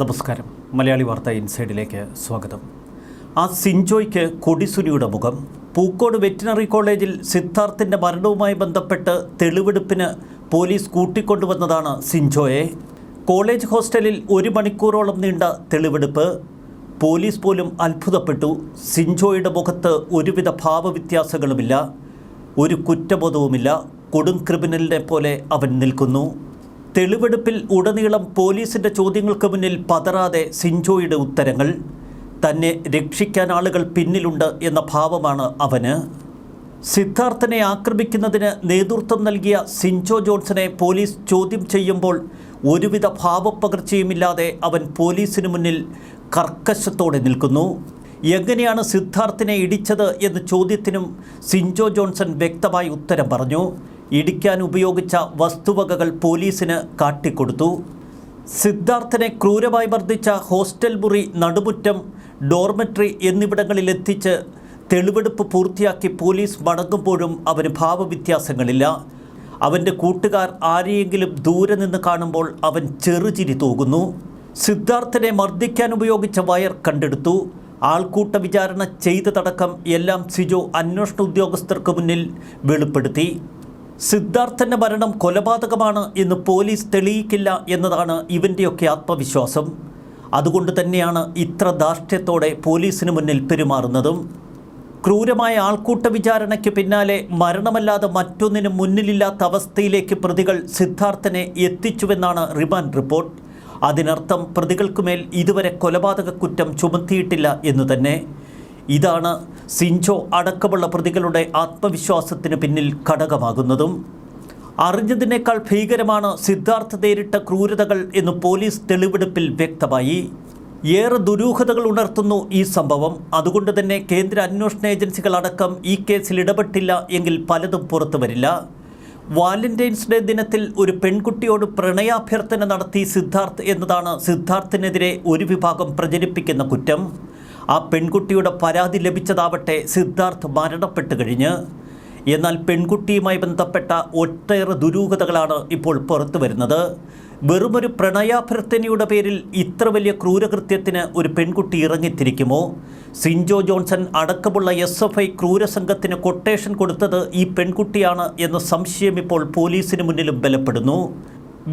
നമസ്കാരം. മലയാളി വാർത്ത ഇൻസൈഡിലേക്ക് സ്വാഗതം. ആ സിൻജോയ്ക്ക് കൊടിസുനിയുടെ മുഖം. പൂക്കോട് വെറ്റിനറി കോളേജിൽ സിദ്ധാർത്ഥിന്റെ മരണവുമായി ബന്ധപ്പെട്ട് തെളിവെടുപ്പിന് പോലീസ് കൂട്ടിക്കൊണ്ടുവന്നതാണ് സിൻജോയെ. കോളേജ് ഹോസ്റ്റലിൽ ഒരു മണിക്കൂറോളം നീണ്ട തെളിവെടുപ്പ്. പോലീസ് പോലും അത്ഭുതപ്പെട്ടു. സിൻജോയുടെ മുഖത്ത് ഒരുവിധ ഭാവവ്യത്യാസങ്ങളുമില്ല. ഒരു കുറ്റബോധവുമില്ല. കൊടും ക്രിമിനലിനെ പോലെ അവൻ നിൽക്കുന്നു. തെളിവെടുപ്പിൽ ഉടനീളം പോലീസിന്റെ ചോദ്യങ്ങൾക്ക് മുന്നിൽ പതറാതെ സിൻജോയുടെ ഉത്തരങ്ങൾ. തന്നെ രക്ഷിക്കാൻ ആളുകൾ പിന്നിലുണ്ട് എന്ന ഭാവമാണ് അവന്. സിദ്ധാർത്ഥനെ ആക്രമിക്കുന്നതിന് നേതൃത്വം നൽകിയ സിൻജോ ജോൺസനെ പോലീസ് ചോദ്യം ചെയ്യുമ്പോൾ ഒരുവിധ ഭാവപ്പകർച്ചയുമില്ലാതെ അവൻ പോലീസിന് മുന്നിൽ കർക്കശത്തോടെ നിൽക്കുന്നു. എങ്ങനെയാണ് സിദ്ധാർത്ഥിനെ ഇടിച്ചത് എന്ന ചോദ്യത്തിനും സിൻജോ ജോൺസൺ വ്യക്തമായി ഉത്തരം പറഞ്ഞു. ഇടിക്കാൻ ഉപയോഗിച്ച വസ്തുവകകൾ പോലീസിന് കാട്ടിക്കൊടുത്തു. സിദ്ധാർത്ഥനെ ക്രൂരമായി മർദ്ദിച്ച ഹോസ്റ്റൽ മുറി നടുമുറ്റം ഡോർമെട്രി എന്നിവിടങ്ങളിൽ എത്തിച്ച് തെളിവെടുപ്പ് പൂർത്തിയാക്കി പോലീസ് മടങ്ങുമ്പോഴും അവന് ഭാവവ്യത്യാസങ്ങളില്ല. അവന്റെ കൂട്ടുകാർ ആരെയെങ്കിലും ദൂരെ നിന്ന് കാണുമ്പോൾ അവൻ ചെറുചിരി തൂകുന്നു. സിദ്ധാർത്ഥനെ മർദ്ദിക്കാൻ ഉപയോഗിച്ച വയർ കണ്ടെടുത്തു. ആൾക്കൂട്ട വിചാരണ ചെയ്തതടക്കം എല്ലാം സിജോ അന്വേഷണ ഉദ്യോഗസ്ഥർക്ക് മുന്നിൽ വെളിപ്പെടുത്തി. സിദ്ധാർത്ഥന്റെ മരണം കൊലപാതകമാണ് എന്ന് പോലീസ് തെളിയിക്കില്ല എന്നതാണ് ഇവന്റെയൊക്കെ ആത്മവിശ്വാസം. അതുകൊണ്ട് തന്നെയാണ് ഇത്ര ധാർഷ്ട്യത്തോടെ പോലീസിന് മുന്നിൽ പെരുമാറുന്നതും. ക്രൂരമായ ആൾക്കൂട്ട വിചാരണയ്ക്ക് പിന്നാലെ മരണമല്ലാതെ മറ്റൊന്നിനും മുന്നിലില്ലാത്ത അവസ്ഥയിലേക്ക് പ്രതികൾ സിദ്ധാർത്ഥനെ എത്തിച്ചുവെന്നാണ് റിമാൻഡ് റിപ്പോർട്ട്. അതിനർത്ഥം പ്രതികൾക്കുമേൽ ഇതുവരെ കൊലപാതക കുറ്റം ചുമത്തിയിട്ടില്ല എന്നു തന്നെ. ഇതാണ് സിഞ്ചോ അടക്കമുള്ള പ്രതികളുടെ ആത്മവിശ്വാസത്തിന് പിന്നിൽ ഘടകമാകുന്നതും. അറിഞ്ഞതിനേക്കാൾ ഭീകരമാണ് സിദ്ധാർത്ഥ നേരിട്ട ക്രൂരതകൾ എന്ന് പോലീസ് തെളിവെടുപ്പിൽ വ്യക്തമായി. ഏറെ ദുരൂഹതകൾ ഉണർത്തുന്നു ഈ സംഭവം. അതുകൊണ്ട് തന്നെ കേന്ദ്ര അന്വേഷണ ഏജൻസികൾ അടക്കം ഈ കേസിൽ ഇടപെട്ടില്ല എങ്കിൽ പലതും പുറത്തു വരില്ല. വാലന്റൈൻസ് ഡേ ദിനത്തിൽ ഒരു പെൺകുട്ടിയോട് പ്രണയാഭ്യർത്ഥന നടത്തി സിദ്ധാർത്ഥ് എന്നതാണ് സിദ്ധാർത്ഥിനെതിരെ ഒരു വിഭാഗം പ്രചരിപ്പിക്കുന്ന കുറ്റം. ആ പെൺകുട്ടിയുടെ പരാതി ലഭിച്ചതാവട്ടെ സിദ്ധാർത്ഥ് മരണപ്പെട്ട് കഴിഞ്ഞ്. എന്നാൽ പെൺകുട്ടിയുമായി ബന്ധപ്പെട്ട ഒട്ടേറെ ദുരൂഹതകളാണ് ഇപ്പോൾ പുറത്തു വരുന്നത്. വെറുമൊരു പ്രണയാഭ്യർത്ഥനയുടെ പേരിൽ ഇത്ര വലിയ ക്രൂരകൃത്യത്തിന് ഒരു പെൺകുട്ടി ഇറങ്ങിത്തിരിക്കുമോ? സിൻജോ ജോൺസൺ അടക്കമുള്ള എസ് എഫ് ഐ ക്രൂരസംഘത്തിന് കൊട്ടേഷൻ കൊടുത്തത് ഈ പെൺകുട്ടിയാണ് എന്ന സംശയം ഇപ്പോൾ പോലീസിന് മുന്നിലും ബലപ്പെടുന്നു.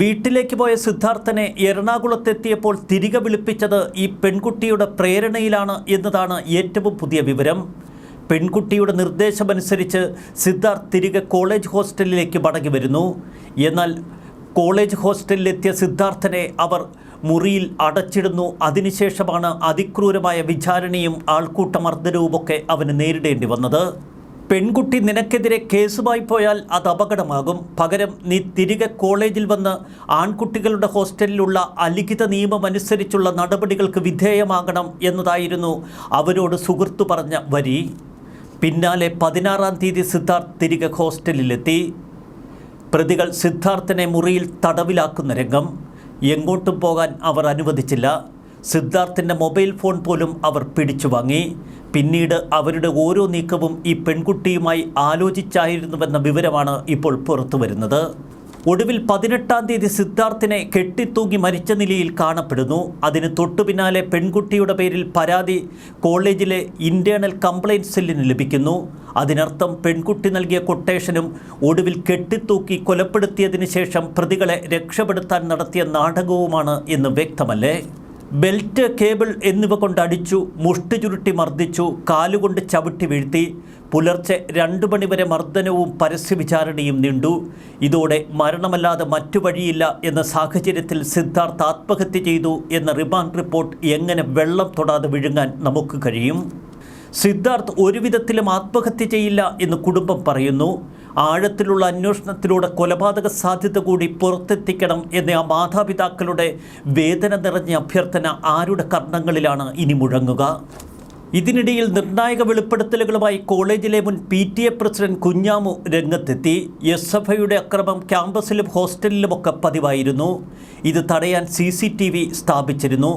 വീട്ടിലേക്ക് പോയ സിദ്ധാർത്ഥനെ എറണാകുളത്തെത്തിയപ്പോൾ തിരികെ വിളിപ്പിച്ചത് ഈ പെൺകുട്ടിയുടെ പ്രേരണയിലാണ് എന്നതാണ് ഏറ്റവും പുതിയ വിവരം. പെൺകുട്ടിയുടെ നിർദ്ദേശമനുസരിച്ച് സിദ്ധാർത്ഥ് തിരികെ കോളേജ് ഹോസ്റ്റലിലേക്ക് മടങ്ങി വരുന്നു. എന്നാൽ കോളേജ് ഹോസ്റ്റലിലെത്തിയ സിദ്ധാർത്ഥനെ അവർ മുറിയിൽ അടച്ചിടുന്നു. അതിനുശേഷമാണ് അതിക്രൂരമായ വിചാരണയും ആൾക്കൂട്ടമർദ്ദനവുമൊക്കെ അവന് നേരിടേണ്ടി വന്നത്. പെൺകുട്ടി നിനക്കെതിരെ കേസുമായി പോയാൽ അത് അപകടമാകും. പകരം നീ തിരികെ കോളേജിൽ വന്ന് ആൺകുട്ടികളുടെ ഹോസ്റ്റലിലുള്ള അലിഖിത നിയമം അനുസരിച്ചുള്ള നടപടികൾക്ക് വിധേയമാകണം എന്നതായിരുന്നു അവരോട് സുഹൃത്തു പറഞ്ഞ വരി. പിന്നാലെ പതിനാറാം തീയതി സിദ്ധാർത്ഥ് തിരികെ ഹോസ്റ്റലിലെത്തി. പ്രതികൾ സിദ്ധാർത്ഥനെ മുറിയിൽ തടവിലാക്കുന്ന രംഗം. എങ്ങോട്ടും പോകാൻ അവർ അനുവദിച്ചില്ല. സിദ്ധാർത്ഥിന്റെ മൊബൈൽ ഫോൺ പോലും അവർ പിടിച്ചു വാങ്ങി പിന്നീട് അവരുടെ ഓരോ നീക്കവും ഈ പെൺകുട്ടിയുമായി ആലോചിച്ചായിരുന്നുവെന്ന വിവരമാണ് ഇപ്പോൾ പുറത്തു വരുന്നത്. ഒടുവിൽ പതിനെട്ടാം തീയതി സിദ്ധാർത്ഥിനെ കെട്ടിത്തൂങ്ങി മരിച്ച നിലയിൽ കാണപ്പെടുന്നു. അതിന് തൊട്ടു പിന്നാലെ പെൺകുട്ടിയുടെ പേരിൽ പരാതി കോളേജിലെ ഇന്റേണൽ കംപ്ലയിന്റ് സെല്ലിന് ലഭിക്കുന്നു. അതിനർത്ഥം പെൺകുട്ടി നൽകിയ കൊട്ടേഷനും ഒടുവിൽ കെട്ടിത്തൂക്കി കൊലപ്പെടുത്തിയതിനു ശേഷം പ്രതികളെ രക്ഷപ്പെടുത്താൻ നടത്തിയ നാടകവുമാണ് എന്ന് വ്യക്തമല്ലേ? ബെൽറ്റ് കേബിൾ എന്നിവ കൊണ്ട് അടിച്ചു മുഷ്ടി ചുരുട്ടി മർദ്ദിച്ചു കാലുകൊണ്ട് ചവിട്ടി വീഴ്ത്തി. പുലർച്ചെ രണ്ടു മണിവരെ മർദ്ദനവും പരസ്യവിചാരണയും നീണ്ടു. ഇതോടെ മരണമല്ലാതെ മറ്റു വഴിയില്ല എന്ന സാഹചര്യത്തിൽ സിദ്ധാർത്ഥ് ആത്മഹത്യ ചെയ്തു എന്ന റിമാൻഡ് റിപ്പോർട്ട് എങ്ങനെ വെള്ളം തൊടാതെ വിഴുങ്ങാൻ നമുക്ക് കഴിയും? സിദ്ധാർത്ഥ് ഒരുവിധത്തിലും ആത്മഹത്യ ചെയ്യില്ല എന്ന് കുടുംബം പറയുന്നു. ആഴത്തിലുള്ള അന്വേഷണത്തിലൂടെ കൊലപാതക സാധ്യത കൂടി പുറത്തെത്തിക്കണം എന്ന ആ മാതാപിതാക്കളുടെ വേദന നിറഞ്ഞ അഭ്യർത്ഥന ആരുടെ കർണങ്ങളിലാണ്? ഇനി മുഴങ്ങുക. ഇതിനിടയിൽ നിർണായക വെളിപ്പെടുത്തലുകളുമായി കോളേജിലെ മുൻ P T A president Kunhamu രംഗത്തെത്തി. എസ് എഫ് ഐയുടെ അക്രമം ക്യാമ്പസിലും ഹോസ്റ്റലിലുമൊക്കെ പതിവായിരുന്നു. ഇത് തടയാൻ സി സി ടി വി സ്ഥാപിച്ചിരുന്നു.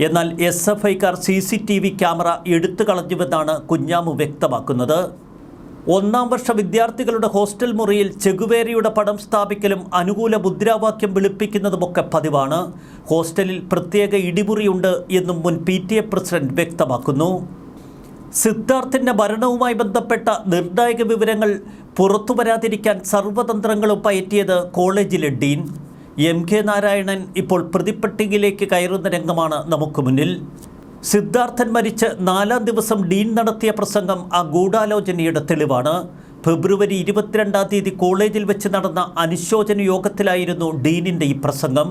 എന്നാൽ S F ഐക്കാർ C C T V camera എടുത്തു കളഞ്ഞുവെന്നാണ് കുഞ്ഞാമു വ്യക്തമാക്കുന്നത്. ഒന്നാം വർഷ വിദ്യാർത്ഥികളുടെ ഹോസ്റ്റൽ മുറിയിൽ ചെഗുവേരയുടെ പടം സ്ഥാപിക്കലും അനുകൂല മുദ്രാവാക്യം വിളിപ്പിക്കുന്നതുമൊക്കെ പതിവാണ്. ഹോസ്റ്റലിൽ പ്രത്യേക ഇടിമുറിയുണ്ട് എന്നും മുൻ പി ടി എ പ്രസിഡന്റ് വ്യക്തമാക്കുന്നു. സിദ്ധാർത്ഥിന്റെ മരണവുമായി ബന്ധപ്പെട്ട നിർണായക വിവരങ്ങൾ പുറത്തു വരാതിരിക്കാൻ സർവതന്ത്രങ്ങളും പയറ്റിയത് കോളേജിലെ ഡീൻ. എം കെ നാരായണൻ ഇപ്പോൾ പ്രതിപ്പട്ടികയിലേക്ക് കയറുന്ന രംഗമാണ് നമുക്ക് മുന്നിൽ. സിദ്ധാർത്ഥൻ മരിച്ച് നാലാം ദിവസം ഡീൻ നടത്തിയ പ്രസംഗം ആ ഗൂഢാലോചനയുടെ തെളിവാണ്. ഫെബ്രുവരി ഇരുപത്തിരണ്ടാം തീയതി കോളേജിൽ വെച്ച് നടന്ന അനുശോചന യോഗത്തിലായിരുന്നു ഡീനിന്റെ ഈ പ്രസംഗം.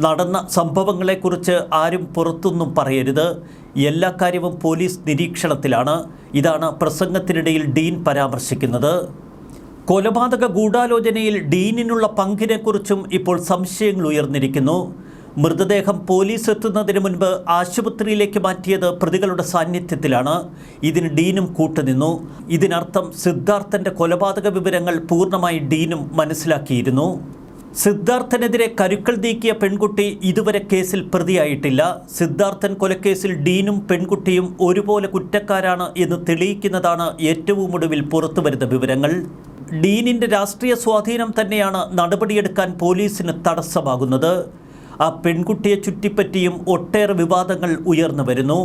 നടന്ന സംഭവങ്ങളെക്കുറിച്ച് ആരും പുറത്തൊന്നും പറയരുത്. എല്ലാ കാര്യവും പോലീസ് നിരീക്ഷണത്തിലാണ്. ഇതാണ് പ്രസംഗത്തിനിടയിൽ ഡീൻ പരാമർശിക്കുന്നത്. കൊലപാതക ഗൂഢാലോചനയിൽ ഡീനിനുള്ള പങ്കിനെക്കുറിച്ചും ഇപ്പോൾ സംശയങ്ങൾ ഉയർന്നിരിക്കുന്നു. മൃതദേഹം പോലീസ് എത്തുന്നതിന് മുൻപ് ആശുപത്രിയിലേക്ക് മാറ്റിയത് പ്രതികളുടെ സാന്നിധ്യത്തിലാണ്. ഇതിന് ഡീനും കൂട്ടുനിന്നു. ഇതിനർത്ഥം സിദ്ധാർത്ഥന്റെ കൊലപാതക വിവരങ്ങൾ പൂർണമായി ഡീനും മനസ്സിലാക്കിയിരുന്നു. സിദ്ധാർത്ഥനെതിരെ കരുക്കൾ നീക്കിയ പെൺകുട്ടി ഇതുവരെ കേസിൽ പ്രതിയായിട്ടില്ല. സിദ്ധാർത്ഥൻ കൊലക്കേസിൽ ഡീനും പെൺകുട്ടിയും ഒരുപോലെ കുറ്റക്കാരാണ് എന്ന് തെളിയിക്കുന്നതാണ് ഏറ്റവും ഒടുവിൽ പുറത്തുവരുന്ന വിവരങ്ങൾ. ഡീനിന്റെ രാഷ്ട്രീയ സ്വാധീനം തന്നെയാണ് നടപടിയെടുക്കാൻ പോലീസിന് തടസ്സമാകുന്നത്. ആ പെൺകുട്ടിയെ ചുറ്റിപ്പറ്റിയും ഒട്ടേറെ വിവാദങ്ങൾ ഉയർന്നു വരുന്നു.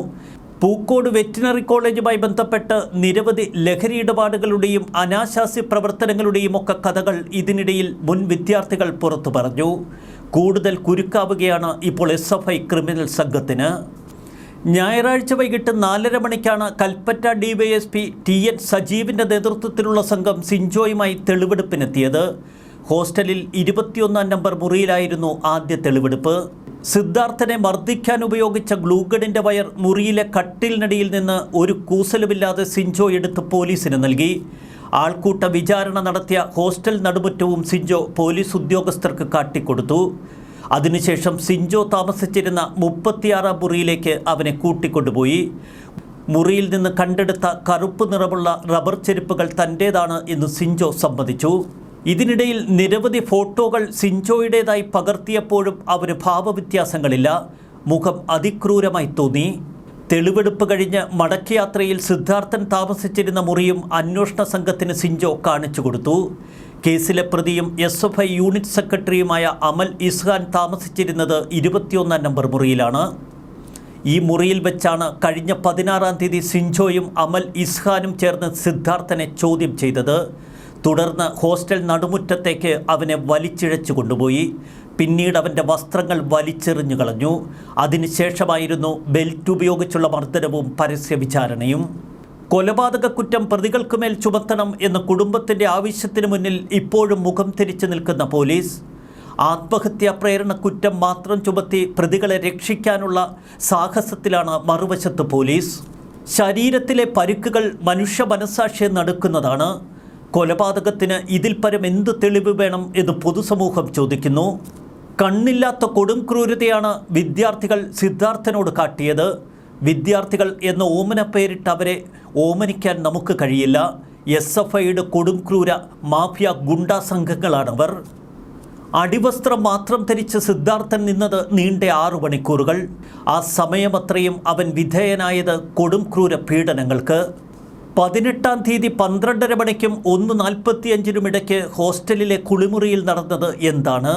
പൂക്കോട് വെറ്റിനറി കോളേജുമായി ബന്ധപ്പെട്ട് നിരവധി ലഹരി ഇടപാടുകളുടെയും അനാശാസ്യ പ്രവർത്തനങ്ങളുടെയും ഒക്കെ കഥകൾ ഇതിനിടയിൽ മുൻ വിദ്യാർത്ഥികൾ പുറത്തു പറഞ്ഞു. കൂടുതൽ കുരുക്കാവുകയാണ് ഇപ്പോൾ എസ് എഫ് ഐ ക്രിമിനൽ സംഘത്തിന്. ഞായറാഴ്ച വൈകിട്ട് നാലര മണിക്കാണ് കൽപ്പറ്റ ഡിവൈഎസ്പി ടി എൻ സജീവിന്റെ നേതൃത്വത്തിലുള്ള സംഘം സിൻജോയുമായി തെളിവെടുപ്പിനെത്തിയത്. ഹോസ്റ്റലിൽ ഇരുപത്തിയൊന്നാം നമ്പർ മുറിയിലായിരുന്നു ആദ്യ തെളിവെടുപ്പ്. സിദ്ധാർത്ഥനെ മർദ്ദിക്കാൻ ഉപയോഗിച്ച ഗ്ലൂഗഡിന്റെ വയർ മുറിയിലെ കട്ടിലിനടിയിൽ നിന്ന് ഒരു കൂസലുമില്ലാതെ സിഞ്ചോ എടുത്ത് പോലീസിന് നൽകി. ആൾക്കൂട്ട വിചാരണ നടത്തിയ ഹോസ്റ്റൽ നടുമുറ്റവും സിഞ്ചോ പോലീസ് ഉദ്യോഗസ്ഥർക്ക് കാട്ടിക്കൊടുത്തു. അതിനുശേഷം സിഞ്ചോ താമസിച്ചിരുന്ന മുപ്പത്തിയാറാം മുറിയിലേക്ക് അവനെ കൂട്ടിക്കൊണ്ടുപോയി. മുറിയിൽ നിന്ന് കണ്ടെടുത്ത കറുപ്പ് നിറമുള്ള റബ്ബർ ചെരുപ്പുകൾ തന്റേതാണ് എന്ന് സിഞ്ചോ സമ്മതിച്ചു. ഇതിനിടയിൽ നിരവധി ഫോട്ടോകൾ സിൻജോയുടേതായി പകർത്തിയപ്പോഴും അവന് ഭാവവ്യത്യാസങ്ങളില്ല. മുഖം അതിക്രൂരമായി തോന്നി. തെളിവെടുപ്പ് കഴിഞ്ഞ് മടക്കയാത്രയിൽ സിദ്ധാർത്ഥൻ താമസിച്ചിരുന്ന മുറിയും അന്വേഷണ സംഘത്തിന് സിഞ്ചോ കാണിച്ചു കൊടുത്തു. കേസിലെ പ്രതിയും എസ് എഫ് ഐ യൂണിറ്റ് സെക്രട്ടറിയുമായ അമൽ ഇസ്ഹാൻ താമസിച്ചിരുന്നത് ഇരുപത്തിയൊന്നാം നമ്പർ മുറിയിലാണ്. ഈ മുറിയിൽ വെച്ചാണ് കഴിഞ്ഞ പതിനാറാം തീയതി സിഞ്ചോയും അമൽ ഇസ്ഹാനും ചേർന്ന് സിദ്ധാർത്ഥനെ ചോദ്യം ചെയ്തത്. തുടർന്ന് ഹോസ്റ്റൽ നടുമുറ്റത്തേക്ക് അവനെ വലിച്ചിഴച്ചു കൊണ്ടുപോയി. പിന്നീട് അവന്റെ വസ്ത്രങ്ങൾ വലിച്ചെറിഞ്ഞു കളഞ്ഞു. അതിനുശേഷമായിരുന്നു ബെൽറ്റ് ഉപയോഗിച്ചുള്ള മർദ്ദനവും പരസ്യ വിചാരണയും. കൊലപാതക കുറ്റം പ്രതികൾക്കുമേൽ ചുമത്തണം എന്ന കുടുംബത്തിന്റെ ആവശ്യത്തിന് മുന്നിൽ ഇപ്പോഴും മുഖം തിരിച്ചു നിൽക്കുന്ന പോലീസ്. ആത്മഹത്യാ പ്രേരണ കുറ്റം മാത്രം ചുമത്തി പ്രതികളെ രക്ഷിക്കാനുള്ള സാഹസത്തിലാണ് മറുവശത്ത് പോലീസ്. ശരീരത്തിലെ പരുക്കുകൾ മനുഷ്യ മനസാക്ഷിയെ നടക്കുന്നതാണ്. കൊലപാതകത്തിന് ഇതിൽ പരം എന്ത് തെളിവ് വേണം എന്ന് പൊതുസമൂഹം ചോദിക്കുന്നു. കണ്ണില്ലാത്ത കൊടും ക്രൂരതയാണ് വിദ്യാർത്ഥികൾ സിദ്ധാർത്ഥനോട് കാട്ടിയത്. വിദ്യാർത്ഥികൾ എന്ന ഓമന പേരിട്ട് അവരെ ഓമനിക്കാൻ നമുക്ക് കഴിയില്ല. എസ് എഫ് ഐയുടെ കൊടും ക്രൂര മാഫിയ ഗുണ്ടാ സംഘങ്ങളാണവർ. അടിവസ്ത്രം മാത്രം ധരിച്ച് സിദ്ധാർത്ഥൻ നിന്നത് നീണ്ട ആറു മണിക്കൂറുകൾ. ആ സമയമത്രയും അവൻ വിധേയനായത് കൊടും ക്രൂര പീഡനങ്ങൾക്ക്. പതിനെട്ടാം തീയതി പന്ത്രണ്ടര മണിക്കും ഒന്ന് നാൽപ്പത്തിയഞ്ചിനും ഇടയ്ക്ക് ഹോസ്റ്റലിലെ കുളിമുറിയിൽ നടന്നത് എന്താണ്?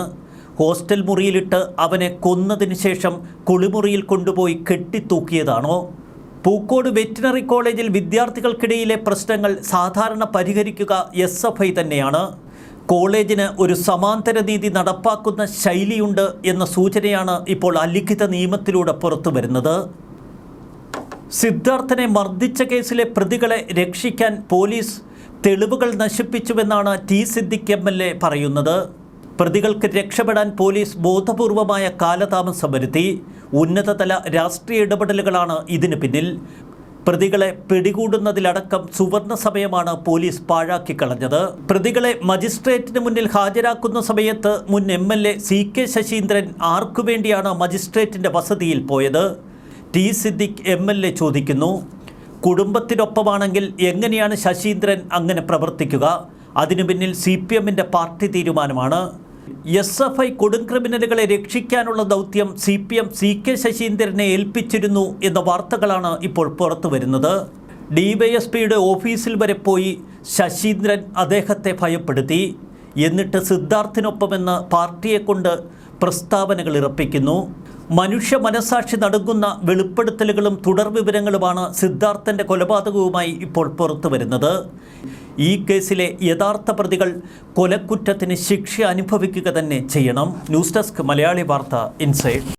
ഹോസ്റ്റൽ മുറിയിലിട്ട് അവനെ കൊന്നതിന് ശേഷം കുളിമുറിയിൽ കൊണ്ടുപോയി കെട്ടിത്തൂക്കിയതാണോ? പൂക്കോട് വെറ്റിനറി കോളേജിൽ വിദ്യാർത്ഥികൾക്കിടയിലെ പ്രശ്നങ്ങൾ സാധാരണ പരിഹരിക്കുക എസ് എഫ് ഐ തന്നെയാണ്. കോളേജിന് ഒരു സമാന്തര നീതി നടപ്പാക്കുന്ന ശൈലിയുണ്ട് എന്ന സൂചനയാണ് ഇപ്പോൾ അലിഖിത നിയമത്തിലൂടെ പുറത്തു വരുന്നത് സിദ്ധാർത്ഥനെ മർദ്ദിച്ച കേസിലെ പ്രതികളെ രക്ഷിക്കാൻ പോലീസ് തെളിവുകൾ നശിപ്പിച്ചുവെന്നാണ് T Siddique M L A പറയുന്നത്. പ്രതികൾക്ക് രക്ഷപ്പെടാൻ പോലീസ് ബോധപൂർവമായ കാലതാമസം വരുത്തി. ഉന്നതതല രാഷ്ട്രീയ ഇടപെടലുകളാണ് ഇതിന് പിന്നിൽ. പ്രതികളെ പിടികൂടുന്നതിലടക്കം സുവർണ സമയമാണ് പോലീസ് പാഴാക്കി കളഞ്ഞത്. പ്രതികളെ മജിസ്ട്രേറ്റിന് മുന്നിൽ ഹാജരാക്കുന്ന സമയത്ത് മുൻ M L A C K Saseendran ആർക്കു വേണ്ടിയാണ് മജിസ്ട്രേറ്റിന്റെ വസതിയിൽ പോയത്? T Siddique M L A ചോദിക്കുന്നു കുടുംബത്തിനൊപ്പമാണെങ്കിൽ എങ്ങനെയാണ് ശശീന്ദ്രൻ അങ്ങനെ പ്രവർത്തിക്കുക? അതിനു പിന്നിൽ സി പി എമ്മിന്റെ പാർട്ടി തീരുമാനമാണ്. എസ് എഫ് ഐ കൊടുംക്രിമിനലുകളെ രക്ഷിക്കാനുള്ള ദൗത്യം C P M C K ശശീന്ദ്രനെ ഏൽപ്പിച്ചിരുന്നു എന്ന വാർത്തകളാണ് ഇപ്പോൾ പുറത്തു വരുന്നത്. ഡിവൈഎസ്പിയുടെ ഓഫീസിൽ വരെ പോയി ശശീന്ദ്രൻ അദ്ദേഹത്തെ ഭയപ്പെടുത്തി. എന്നിട്ട് സിദ്ധാർത്ഥിനൊപ്പമെന്ന് പാർട്ടിയെക്കൊണ്ട് പ്രസ്താവനകൾ ഇറപ്പിക്കുന്നു. മനുഷ്യ മനസാക്ഷി നടുങ്ങുന്ന വെളിപ്പെടുത്തലുകളും തുടർ വിവരങ്ങളുമാണ് സിദ്ധാർത്ഥന്റെ കൊലപാതകവുമായി ഇപ്പോൾ പുറത്തു വരുന്നത്. ഈ കേസിലെ യഥാർത്ഥ പ്രതികൾ കൊലക്കുറ്റത്തിന് ശിക്ഷ അനുഭവിക്കുക തന്നെ ചെയ്യണം. ന്യൂസ് ഡെസ്ക് മലയാളി വാർത്ത ഇൻസൈഡ്.